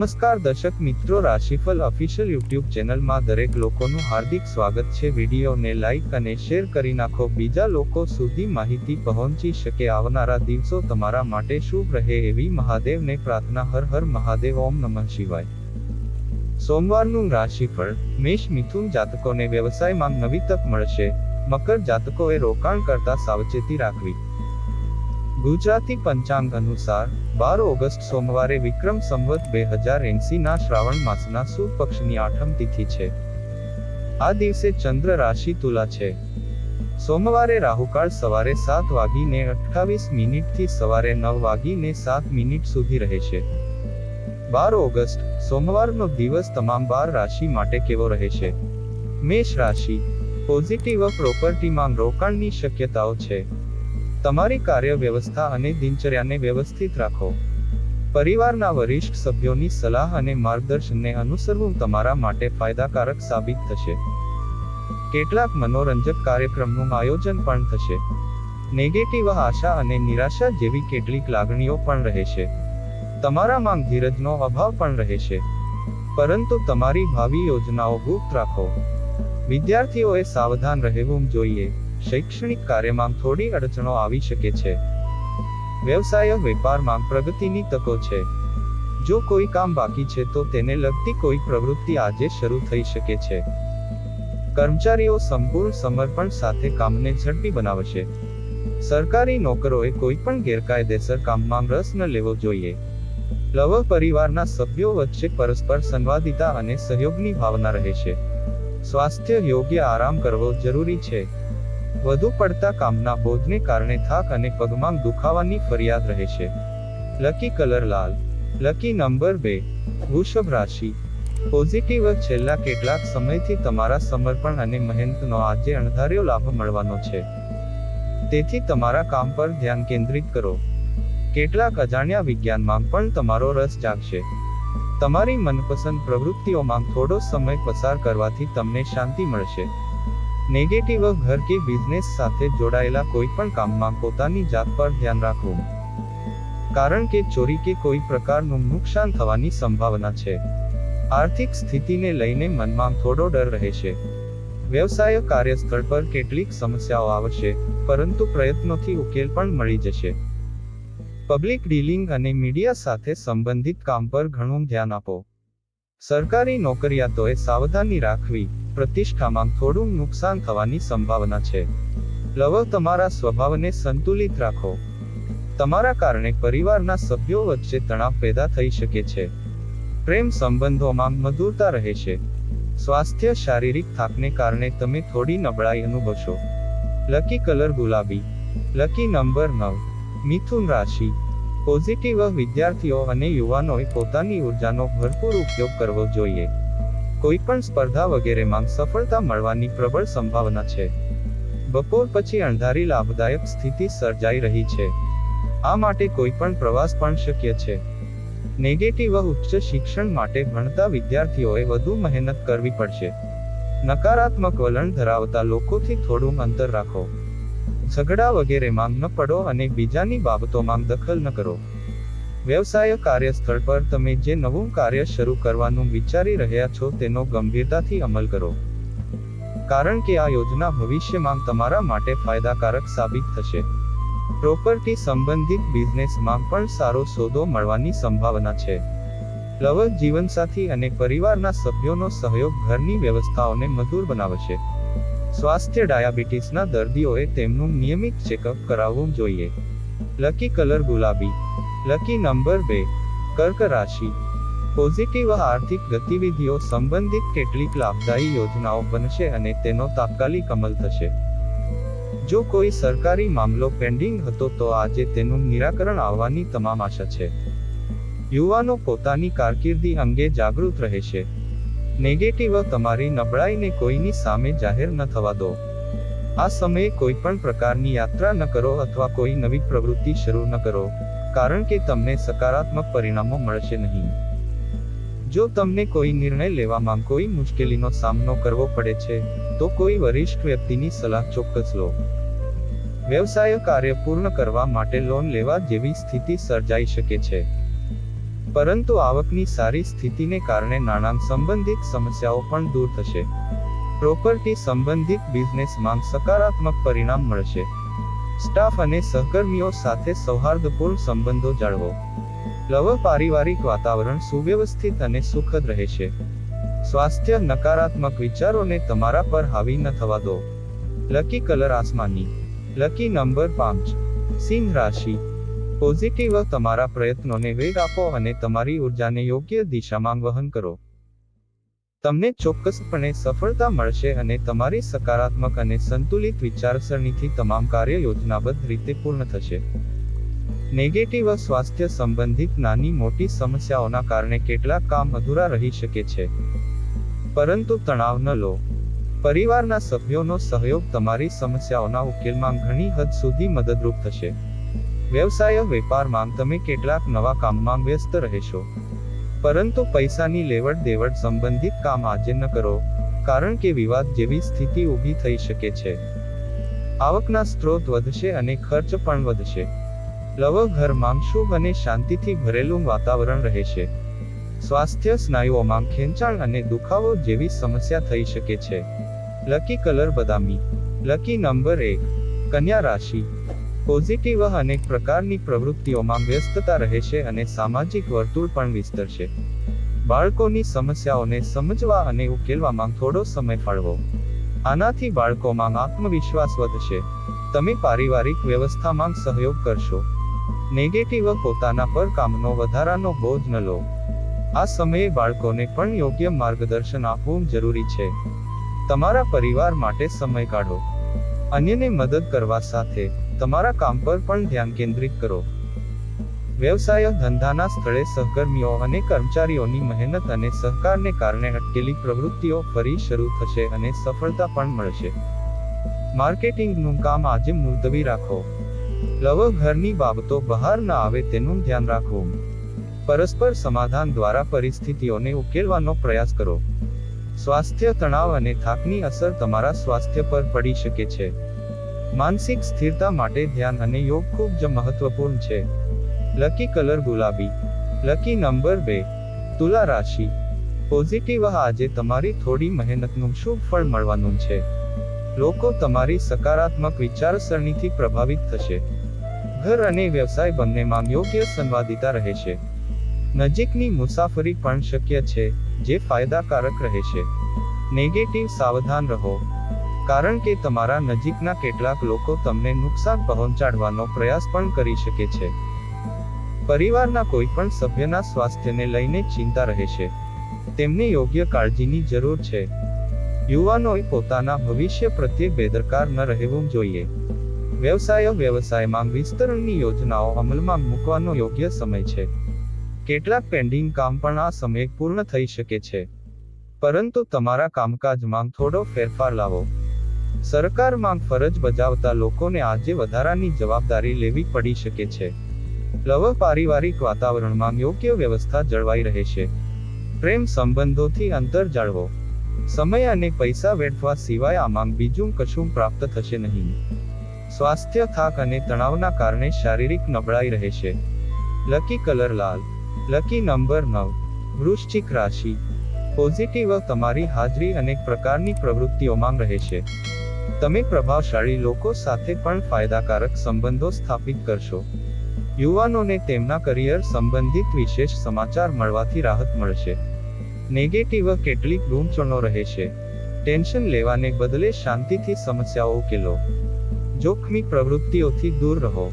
નમસ્કાર દર્શક મિત્રો રાશિફળ ઓફિશિયલ યુટ્યુબ ચેનલમાં દરેક લોકોનું હાર્દિક સ્વાગત છે. વિડીયોને લાઇક અને શેર કરી નાખો. બીજા લોકો સુધી માહિતી પહોંચી શકે આવનારા દિવસો તમારા માટે શુભ રહે એવી મહાદેવને પ્રાર્થના. હર હર મહાદેવ, ઓમ નમઃ શિવાય. સોમવારનું રાશિફળ, મેષ મિથુન જાતકોને વ્યવસાયમાં નવી તક મળશે. મકર જાતકોએ રોકાણ કરતા સાવચેતી રાખવી. ગુજરાતી પંચાંગ અનુસાર, બાર ઓગસ્ટ સોમવારે વિક્રમ સંવત બે હજાર એંસી ના શ્રાવણ માસના સુદ પક્ષની આઠમ તિથિ છે. આ દિવસે ચંદ્ર રાશિ તુલા છે. સોમવારે રાહુકાળ સવારે સાત વાગીને અઠ્ઠાવીસ મિનિટથી સવારે નવ વાગીને સાત મિનિટ સુધી રહેશે બાર ઓગસ્ટ, સોમવારનો દિવસ તમામ બાર રાશિ માટે કેવો રહેશે મેષ રાશિ, પોઝિટિવ પ્રોપર્ટીમાં રોકાણની શક્યતાઓ છે. તમારી કાર્ય વ્યવસ્થા અને દિનચર્યાને વ્યવસ્થિત રાખો. પરિવારના વરિષ્ઠ સભ્યોની સલાહ અને માર્ગદર્શનને અનુસરવું તમારા માટે ફાયદાકારક સાબિત થશે. કેટલાક મનોરંજક કાર્યક્રમનું આયોજન પણ થશે. નેગેટિવ આશા અને નિરાશા જેવી કેટલીક લાગણીઓ પણ રહેશે. તમારામાં ધીરજનો અભાવ પણ રહેશે. પરંતુ તમારી ભાવિ યોજનાઓ ગુપ્ત રાખો. વિદ્યાર્થીઓએ સાવધાન રહેવું જોઈએ. શૈક્ષણિક કાર્યમાં થોડી અડચણો આવી શકે છે. વ્યવસાય વેપારમાં પ્રગતિની તકો છે. જો કોઈ કામ બાકી છે તો તેને લગતી કોઈ પ્રવૃત્તિ આજે શરૂ થઈ શકે છે. કર્મચારીઓ સંપૂર્ણ સમર્પણ સાથે કામને ઝડપી બનાવશે. સરકારી નોકરોએ કોઈ પણ ગેરકાયદેસર કામમાં રસ ન લેવો જોઈએ. લવ પરિવારના સભ્યો વચ્ચે પરસ્પર સંવાદિતા અને સહયોગની ભાવના રહેશે. સ્વાસ્થ્ય યોગ્ય આરામ કરવો જરૂરી છે. વધુ પડતા કામના બોજને કારણે થાક અને પગમાં દુખાવાની ફરિયાદ રહેશે લકી કલર લાલ. લકી નંબર બે. વૃષભ રાશિ. પોઝિટિવ છેલ્લા કેટલાક સમયથી તમારા સમર્પણ અને મહેનતનો આજે અણધાર્યો લાભ મળવાનો છે. તેથી તમારા કામ પર ધ્યાન કેન્દ્રિત કરો. કેટલાક અજાણ્યા વિજ્ઞાનમાં પણ તમારો રસ જાગશે. તમારી મનપસંદ પ્રવૃત્તિઓમાં થોડો સમય પસાર કરવાથી તમને શાંતિ મળશે. નેગેટિવ ઘર કે બિઝનેસ સાથે જોડાયેલા કોઈ પણ કામમાં પોતાની જાત પર ધ્યાન રાખવું. કારણ કે ચોરી કે કોઈ પ્રકારનું નુકસાન થવાની સંભાવના છે. આર્થિક સ્થિતિને લઈને મનમાં થોડો ડર રહેશે વ્યવસાય કાર્યસ્થળ પર કેટલીક સમસ્યાઓ આવશે, પરંતુ પ્રયત્નોથી ઉકેલ પણ મળી જશે. પબ્લિક ડીલિંગ અને મીડિયા સાથે સંબંધિત કામ પર ઘણું ધ્યાન આપો. સરકારી નોકરિયાતોએ સાવધાની રાખવી. પ્રતિષ્ઠામાં થોડું નુકસાન થવાની સંભાવના છે. લવ તમારા સ્વભાવને સંતુલિત રાખો. તમારા કારણે પરિવારના સભ્યો વચ્ચે તણાવ પેદા થઈ શકે છે. પ્રેમ સંબંધોમાં મધુરતા રહેશે સ્વાસ્થ્ય શારીરિક થાકને કારણે તમે થોડી નબળાઈ અનુભવશો. લકી કલર ગુલાબી. લકી નંબર નવ. મિથુન રાશિ. પોઝિટિવ વિદ્યાર્થીઓ અને યુવાનોએ પોતાની ઉર્જાનો ભરપૂર ઉપયોગ કરવો જોઈએ. કોઈ પણ સ્પર્ધા વગેરેમાં સફળતા મળવાની પ્રબળ સંભાવના છે. બપોર પછી અણધારી લાભદાયક સ્થિતિ સર્જાઈ રહી છે. આ માટે કોઈ પણ પ્રવાસ પણ શક્ય છે. નેગેટિવ ઉચ્ચ શિક્ષણ માટે ભણતા વિદ્યાર્થીઓએ વધુ મહેનત કરવી પડશે. નકારાત્મક વલણ ધરાવતા લોકોથી થોડું અંતર રાખો. ઝઘડા વગેરેમાં ન પડો અને બીજાની બાબતોમાં દખલ ન કરો. વ્યવસાય કાર્યસ્થળ પર તમે જે નવું કાર્ય શરૂ કરવાનું વિચારી રહ્યા છો તેનો ગંભીરતાથી અમલ કરો. કારણ કે આ યોજના ભવિષ્યમાં તમારા માટે ફાયદાકારક સાબિત થશે. પ્રોપર્ટી સંબંધિત બિઝનેસમાં પણ સારો સોદો મળવાની સંભાવના છે. લવ જીવનસાથી અને પરિવારના સભ્યોનો સહયોગ ઘરની વ્યવસ્થાઓને મધુર બનાવશે. સ્વાસ્થ્ય ડાયાબિટીસના દર્દીઓએ તેમનું નિયમિત ચેકઅપ કરાવવું જોઈએ. લકી કલર ગુલાબી. લકી નંબર બે. કર્ક રાશિ. પોઝિટિવ આર્થિક ગતિવિધિઓ સંબંધિત કેટલીક લાભદાયી યોજનાઓ બનશે અને તેનો તાત્કાલિક અમલ થશે. જો કોઈ સરકારી મામલો પેન્ડિંગ હતો તો આજે તેનું નિરાકરણ આવવાની તમામ આશા છે. યુવાનો પોતાની કારકિર્દી અંગે જાગૃત રહેશે. નેગેટિવ તમારી નબળાઈને કોઈની સામે જાહેર ન થવા દો. આ સમયે કોઈ પણ પ્રકારની યાત્રા ન કરો અથવા કોઈ નવી પ્રવૃત્તિ શરૂ ન કરો. કારણ કે તમને સકારાત્મક પરિણામો મળશે નહીં. જો તમને કોઈ નિર્ણય લેવામાં કોઈ મુશ્કેલીનો સામનો કરવો પડે છે, તો કોઈ વરિષ્ઠ વ્યક્તિની સલાહ ચોક્કસ લો. વ્યવસાય કાર્ય પૂર્ણ કરવા માટે લોન લેવા જેવી સ્થિતિ સર્જાઈ શકે છે. પરંતુ આવકની સારી સ્થિતિને કારણે નાણાં સંબંધિત સમસ્યાઓ પણ દૂર થશે. પ્રોપર્ટી સંબંધિત બિઝનેસમાં સકારાત્મક પરિણામ મળશે. સ્ટાફ અને સહકર્મીઓ સાથે સૌહાર્દપૂર્ણ સંબંધો જાળવો. લવ પારિવારિક વાતાવરણ સુવ્યવસ્થિત અને સુખદ રહેશે સ્વાસ્થ્ય નકારાત્મક વિચારોને તમારા પર હાવી ન થવા દો. લકી કલર આસમાની. લકી નંબર પાંચ. સિંહ રાશિ. પોઝિટિવ તમારા પ્રયત્નોને વેગ આપો અને તમારી ઉર્જાને યોગ્ય દિશામાં વહન કરો. તમને ચોક્કસપણે સફળતા મળશે અને તમારી સકારાત્મક અને સંતુલિત વિચારસરણીથી તમામ કાર્ય યોજનાબદ્ધ રીતે પૂર્ણ થશે. નેગેટિવ સ્વાસ્થ્ય સંબંધિત નાની મોટી સમસ્યાઓના કારણે કેટલાક કામ અધૂરા રહી શકે છે. પરંતુ તણાવ ન લો. પરિવારના સભ્યોનો સહયોગ તમારી સમસ્યાઓના ઉકેલમાં ઘણી હદ સુધી મદદરૂપ થશે. વ્યવસાય, વેપારમાં તમે કેટલાક નવા કામમાં વ્યસ્ત રહેશો. પરંતુ પૈસાની લેવડ દેવડ સંબંધિત કામ આજે ન કરો, કારણ કે વિવાદ જેવી સ્થિતિ ઊભી થઈ શકે છે. આવકના સ્ત્રોત વધશે અને ખર્ચ પણ વધશે. લવ ઘરમાં શુભ અને શાંતિથી ભરેલું વાતાવરણ રહેશે. સ્વાસ્થ્ય સ્નાયુઓમાં ખેંચાણ અને દુખાવો જેવી સમસ્યા થઈ શકે છે. લકી કલર બદામી. લકી નંબર એક. કન્યા રાશિ. પોઝિટિવ અનેક પ્રકારની પ્રવૃત્તિઓમાં વ્યસ્તતા રહેશે અને સામાજિક વર્તુળ પણ વિસ્તરશે. બાળકોની સમસ્યાઓને સમજવા અને ઉકેલવામાં થોડો સમય ફાળવો. આનાથી બાળકોમાં આત્મવિશ્વાસ વધશે. તમે પારિવારિક વ્યવસ્થામાં સહયોગ કરશો. નેગેટિવ પોતાના પર કામનો વધારાનો બોજ ન લો. આ સમયે બાળકોને પણ યોગ્ય માર્ગદર્શન આપવું જરૂરી છે. તમારા પરિવાર માટે સમય કાઢો. અન્યને મદદ કરવા સાથે તમારા કામ પર પણ ધ્યાન કેન્દ્રિત કરો. વ્યવસાય ધંધાના સ્થળે સહકર્મીઓ અને કર્મચારીઓની મહેનત અને સહકારને કારણે અટકેલી પ્રવૃત્તિઓ ફરી શરૂ થશે અને સફળતા પણ મળશે. માર્કેટિંગનું કામ આજે મુલતવી રાખો. લવ ઘરની બાબતો બહાર ન આવે તેનું ધ્યાન રાખો. પરસ્પર સમાધાન દ્વારા પરિસ્થિતિઓને ઉકેલવાનો પ્રયાસ કરો. સ્વાસ્થ્ય તણાવ અને થાકની અસર તમારા સ્વાસ્થ્ય પર પડી શકે છે. માનસિક સ્થિરતા માટે ધ્યાન અને યોગ ખૂબ જ મહત્વપૂર્ણ છે. લકી કલર ગુલાબી. લકી નંબર બે. તુલા રાશિ. પોઝિટિવ આજે તમારી થોડી મહેનતનું શુભ ફળ મળવાનું છે. લોકો તમારી સકારાત્મક વિચારસરણીથી પ્રભાવિત થશે. ઘર અને વ્યવસાય બંનેમાં યોગ્ય સંવાદિતા રહેશે નજીકની મુસાફરી પણ શક્ય છે, જે ફાયદાકારક રહેશે નેગેટિવ સાવધાન રહો. કારણ કે તમારા નજીકના કેટલાક લોકો તમને નુકસાન પહોંચાડવાનો પ્રયાસ પણ કરી શકે છે. પરિવારના કોઈ પણ સભ્યના સ્વાસ્થ્યને લઈને ચિંતા રહેશે તેમને યોગ્ય કાળજીની જરૂર છે. યુવાનોએ પોતાના ભવિષ્ય પ્રત્યે બેદરકાર ન રહેવું જોઈએ. વ્યવસાયો વ્યવસાયમાં વિસ્તરણની યોજનાઓ અમલમાં મૂકવાનો યોગ્ય સમય છે. કેટલાક પેન્ડિંગ કામ પણ આ સમયે પૂર્ણ થઈ શકે છે. પરંતુ તમારા કામકાજમાં થોડો ફેરફાર લાવો. સરકારમાં ફરજ બજાવતા લોકોને આજે વધારાની જવાબદારી લેવી પડી શકે છે. લવ પારિવારિક વાતાવરણમાં યોગ્ય વ્યવસ્થા જળવાઈ રહેશે પ્રેમ સંબંધોથી અંતર જાળવો. સમય અને પૈસા વેઠવા સિવાય આમાં બીજું કશું પ્રાપ્ત થશે નહીં. સ્વાસ્થ્ય થાક અને તણાવના કારણે શારીરિક નબળાઈ રહેશે લકી કલર લાલ, લકી નંબર નવ, વૃશ્ચિક રાશિ. પોઝિટિવ તમારી હાજરી અનેક પ્રકારની પ્રવૃત્તિઓમાં રહેશે તમે પ્રભાવશાળી લોકો સાથે પણ ફાયદાકારક સંબંધો સ્થાપિત કરશો. યુવાનોને તેમના કરિયર સંબંધિત વિશેષ સમાચાર મળવાથી રાહત મળશે. નેગેટિવ કેટલીક ગૂંચવણો રહેશે ટેન્શન લેવાને બદલે શાંતિથી સમસ્યાઓ ઉકેલો. જોખમી પ્રવૃત્તિઓથી દૂર રહો.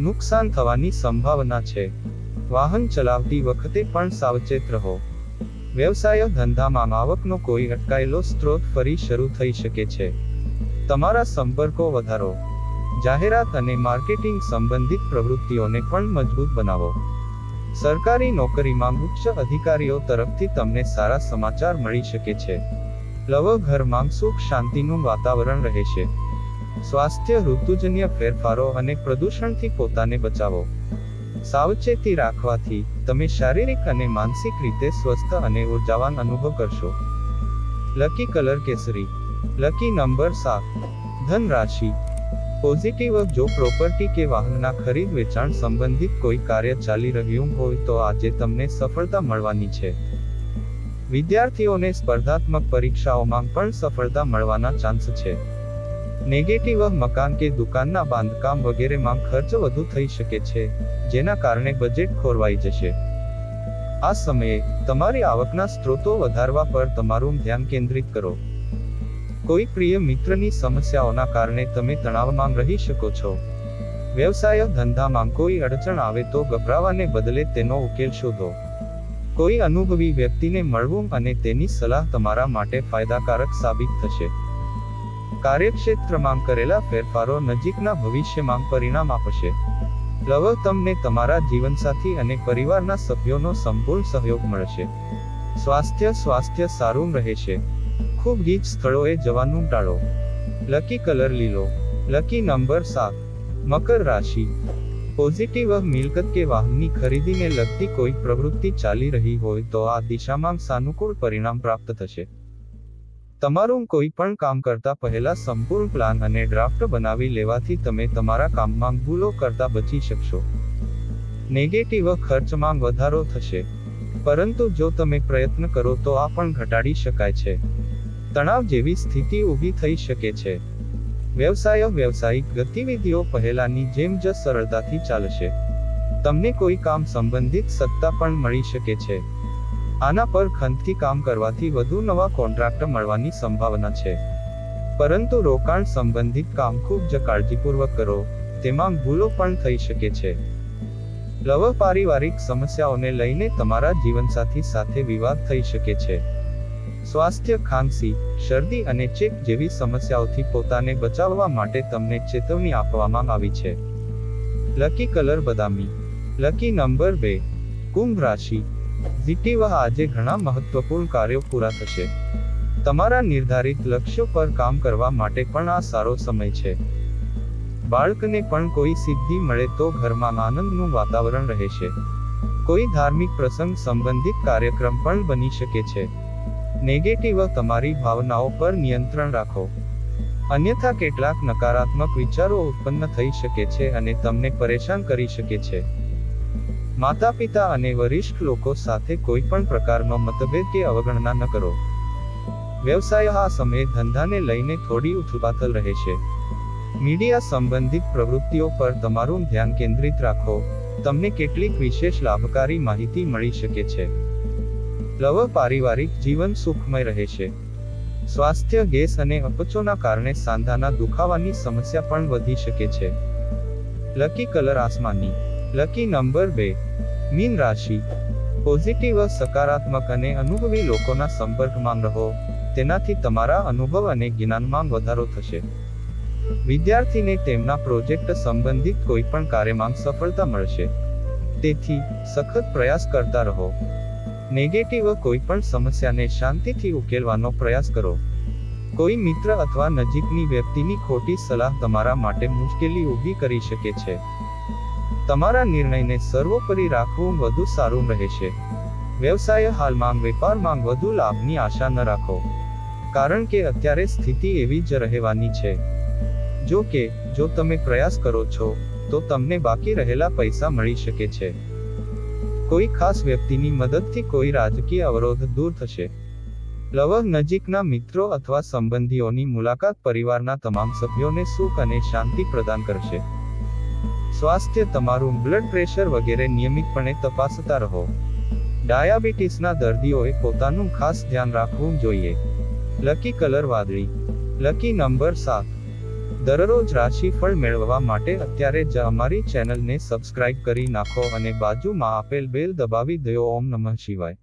નુકસાન થવાની સંભાવના છે. વાહન ચલાવતી વખતે પણ સાવચેત રહો. વ્યવસાય ધંધામાં આવકનો કોઈ અટકાયેલો સ્ત્રોત ફરી શરૂ થઈ શકે છે. તમારા સંપર્કો વધારો. જાહેરાત અને માર્કેટિંગ સંબંધિત પ્રવૃત્તિઓને પણ મજબૂત બનાવો. સરકારી નોકરીમાં ઉચ્ચ અધિકારીઓ તરફથી તમને સારા સમાચાર મળી શકે છે. લવ ઘરમાં સુખ શાંતિનું વાતાવરણ રહેશે સ્વાસ્થ્ય, ઋતુજન્ય ફેરફારો અને પ્રદૂષણથી પોતાને બચાવો. સાવચેતી રાખવાથી તમે શારીરિક અને માનસિક રીતે સ્વસ્થ અને ઉર્જાવાન અનુભવ કરશો. લકી કલર કેસરી. લકી નંબર સાત. ધન રાશિ પોઝિટિવ જો પ્રોપર્ટી કે વાહનના ખરીદ વેચાણ સંબંધિત કોઈ કાર્ય ચાલી રહ્યું હોય તો આજે તમને સફળતા મળવાની છે. વિદ્યાર્થીઓને સ્પર્ધાત્મક પરીક્ષાઓમાં પણ સફળતા મળવાના ચાન્સ છે. નેગેટિવ મકાન કે દુકાનના બાંધકામ વગેરેમાં ખર્ચ વધુ થઈ શકે છે, જેના કારણે બજેટ ખોરવાઈ જશે. આ સમયે તમારી આવકના સ્ત્રોતો વધારવા પર તમારું ધ્યાન કેન્દ્રિત કરો. કોઈ પ્રિય મિત્રની સમસ્યાઓના કારણે તમે તણાવમાં રહી શકો છો. વ્યવસાય ધંધામાં કોઈ અડચણ આવે તો ગભરાવાને બદલે તેનો ઉકેલ શોધો. કોઈ અનુભવી વ્યક્તિને મળવું અને તેની સલાહ તમારા માટે ફાયદાકારક સાબિત થશે. કાર્યક્ષેત્રમાં કરેલા ફેરફારો નજીકના ભવિષ્યમાં પરિણામ આપશે. લવ તમને તમારા જીવનસાથી અને પરિવારના સભ્યોનો સંપૂર્ણ સહયોગ મળશે. સ્વાસ્થ્ય સ્વાસ્થ્ય સારું રહેશે. ખૂબ ગીચ સ્થળોએ જવાનું ટાળો. લકી કલર લીલો. લકી નંબર સાત. મકર રાશિ. પોઝિટિવ મિલકત કે વાહનની ખરીદીને લગતી કોઈ પ્રવૃત્તિ ચાલી રહી હોય તો આ દિશામાં સાનુકૂળ પરિણામ પ્રાપ્ત થશે. તમારું કોઈ પણ કામ કરતા પહેલા સંપૂર્ણ પ્લાન અને ડ્રાફ્ટ બનાવી લેવાથી તમે તમારા કામમાં ભૂલો કરતા બચી શકશો. નેગેટિવ ખર્ચમાં વધારો થશે. પરંતુ જો તમે પ્રયત્ન કરો તો આ પણ ઘટાડી શકાય છે. તણાવ જેવી સ્થિતિ ઊભી થઈ શકે છે. વ્યવસાય વ્યવસાયિક ગતિવિધિઓ પહેલાની જેમ જ સરળતાથી ચાલશે. તમને કોઈ કામ સંબંધિત સત્તા પણ મળી શકે છે. આના પર ખંતથી કામ કરવાથી વધુ નવા કોન્ટ્રાક્ટ મળવાની સંભાવના છે. પરંતુ રોકાણ સંબંધિત કામ ખૂબ જ કાળજીપૂર્વક કરો, તેમાં ભૂલો પણ થઈ શકે છે. લવ પારિવારિક સમસ્યાઓને લઈને તમારા જીવનસાથી સાથે વિવાદ થઈ શકે છે. સ્વાસ્થ્ય ખાંસી, શરદી અને ચેક જેવી સમસ્યાઓથી પોતાને બચાવવા માટે તમને ચેતવણી આપવામાં આવી છે. લકી કલર બદામી. લકી નંબર બે. કુંભ રાશિ. ઝીટીવા આજે ઘણા મહત્વપૂર્ણ કાર્યો પૂરા થશે. તમારા નિર્ધારિત લક્ષ્યો પર કામ કરવા માટે પણ આ સારો સમય છે. બાળકને પણ કોઈ સિદ્ધિ મળે તો ઘરમાં આનંદનું વાતાવરણ રહેશે. કોઈ ધાર્મિક પ્રસંગ સંબંધિત કાર્યક્રમ પણ બની શકે છે. નેગેટિવ તમારી ભાવનાઓ પર નિયંત્રણ રાખો. અન્યથા કેટલાક નકારાત્મક વિચારો ઉત્પન્ન થઈ શકે છે અને તમને પરેશાન કરી શકે છે. માતા પિતા અને વરિષ્ઠ લોકો સાથે કોઈ પણ પ્રકારનો મતભેદ કે અવગણના ન કરો. વ્યવસાય આ સમયે ધંધાને લઈને થોડી ઉથલપાથલ રહેશે મીડિયા સંબંધિત પ્રવૃત્તિઓ પર તમારું ધ્યાન કેન્દ્રિત રાખો. તમને કેટલીક વિશેષ લાભકારી માહિતી મળી શકે છે. લવ પારિવારિક જીવન સુખમય રહે છે. સ્વાસ્થ્ય ગેસ અને અપચોના કારણે સાંધાના દુખાવાની સમસ્યા પણ વધી શકે છે. લકી કલર આસમાની. લકી નંબર બે. મીન રાશિ. પોઝિટિવ, સકારાત્મક અને અનુભવી લોકોના સંપર્કમાં રહો. તેનાથી તમારા અનુભવ અને જ્ઞાનમાં વધારો થશે. વિદ્યાર્થીને તેમના પ્રોજેક્ટ સંબંધિત કોઈ પણ કાર્યમાં સફળતા મળશે. તેથી, સખત પ્રયાસ કરતા રહો. નેગેટિવ કોઈ પણ સમસ્યાને શાંતિથી ઉકેલવાનો પ્રયાસ કરો. કોઈ મિત્ર અથવા નજીકની વ્યક્તિની ખોટી સલાહ તમારા માટે મુશ્કેલી ઊભી કરી શકે છે. તમારા નિર્ણયને સર્વોપરી રાખવું વધુ સારું રહેશે. વ્યવસાય હાલમાં વેપારમાં વધુ લાભની આશા ન રાખો. કારણ કે અત્યારે સ્થિતિ એવી જ રહેવાની છે. જો કે, જો તમે પ્રયાસ કરો છો, તો તમને બાકી રહેલા પૈસા મળી શકે છે. કોઈ ખાસ વ્યક્તિની મદદથી કોઈ રાજકીય અવરોધ દૂર થશે. લવર નજીકના મિત્રો અથવા સંબંધીઓની મુલાકાત પરિવારના તમામ સભ્યોને સુખ અને શાંતિ પ્રદાન કરશે. સ્વાસ્થ્ય તમારું બ્લડ પ્રેશર વગેરે નિયમિતપણે તપાસતા રહો. ડાયાબિટીસના દર્દીઓએ પોતાનું ખાસ ધ્યાન રાખવું જોઈએ. લકી કલર વાદળી. લકી નંબર સાત. દરરોજ રાશિફળ મેળવવા માટે અત્યારે જ અમારી ચેનલને સબસ્ક્રાઇબ કરી નાખો અને બાજુમાં આપેલ બેલ દબાવી દો ઓમ નમઃ શિવાય.